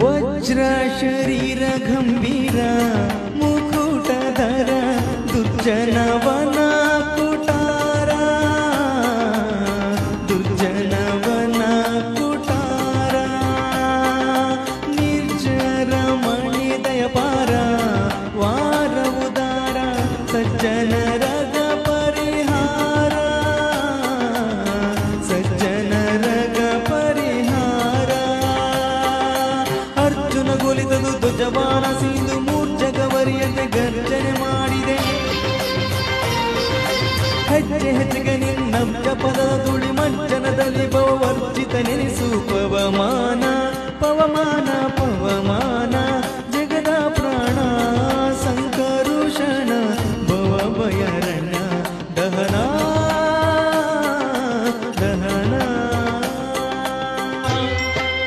ವಜ್ರ ಶರೀರ ಗಂಭೀರ ಮುಕುಟಧರ ದುರ್ಜನವನ ಕುಟಾರ. ದುರ್ಜನವನ ಕುಟಾರ. ನಿರ್ಜರ ಮಣಿ ದಯಪಾರ ವಾರ ಉದಾರ ಸಜ್ಜನರಗ ನಿಜವಾದ ಸಿಂಧು ಮೂರ್ಜಗವರಿಯತೆ ಗರ್ಜನೆ ಮಾಡಿದೆ. ಹೆಜ್ಜೆ ಹೆಜ್ಜೆಗೆ ನಿನ್ನ ಜಪದ ತುಳಿ ಮಂಚನದಲ್ಲಿ ಬವರ್ಜಿತ ನೆನೆಸು ಪವಮಾನ ಪವಮಾನ